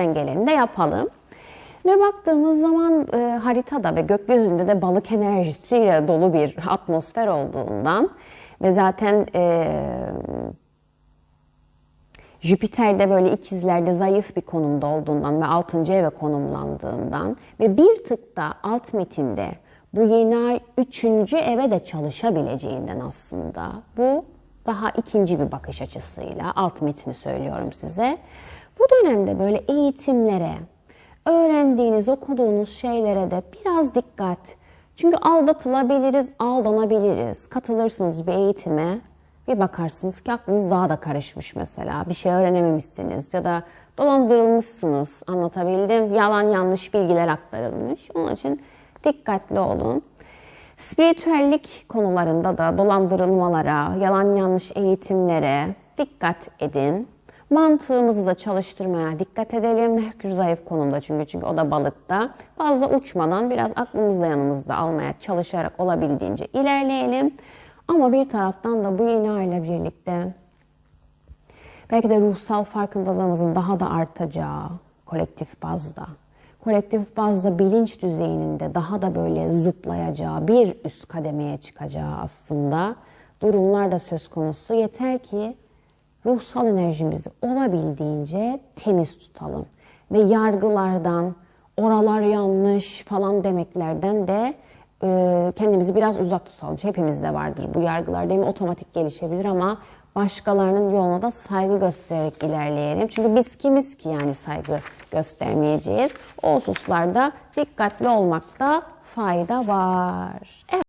dengelerini de yapalım. Ve baktığımız zaman e, haritada ve gökyüzünde de balık enerjisiyle dolu bir atmosfer olduğundan ve zaten e, Jüpiter'de böyle ikizlerde zayıf bir konumda olduğundan ve 6. eve konumlandığından ve bir tık da alt metinde bu yeni ay 3. eve de çalışabileceğinden aslında bu daha ikinci bir bakış açısıyla alt metni söylüyorum size. Dönemde böyle eğitimlere, öğrendiğiniz, okuduğunuz şeylere de biraz dikkat. Çünkü aldatılabiliriz, aldanabiliriz. Katılırsınız bir eğitime, bir bakarsınız ki aklınız daha da karışmış mesela. Bir şey öğrenememişsiniz ya da dolandırılmışsınız. Anlatabildim. Yalan yanlış bilgiler aktarılmış. Onun için dikkatli olun. Spiritüellik konularında da dolandırılmalara, yalan yanlış eğitimlere dikkat edin. Mantığımızı da çalıştırmaya dikkat edelim. Merkür zayıf konumda çünkü çünkü o da balıkta. Fazla uçmadan biraz aklımızda yanımızda almaya çalışarak olabildiğince ilerleyelim. Ama bir taraftan da bu yeni ayla birlikte belki de ruhsal farkındalığımızın daha da artacağı kolektif bazda, kolektif bazda bilinç düzeyinin de daha da böyle zıplayacağı, bir üst kademeye çıkacağı aslında durumlar da söz konusu. Yeter ki ruhsal enerjimizi olabildiğince temiz tutalım. Ve yargılardan, oralar yanlış falan demeklerden de e, kendimizi biraz uzak tutalım. Hepimizde vardır bu yargılar değil mi? Otomatik gelişebilir ama başkalarının yoluna da saygı göstererek ilerleyelim. Çünkü biz kimiz ki yani saygı göstermeyeceğiz. O hususlarda dikkatli olmakta fayda var. Evet.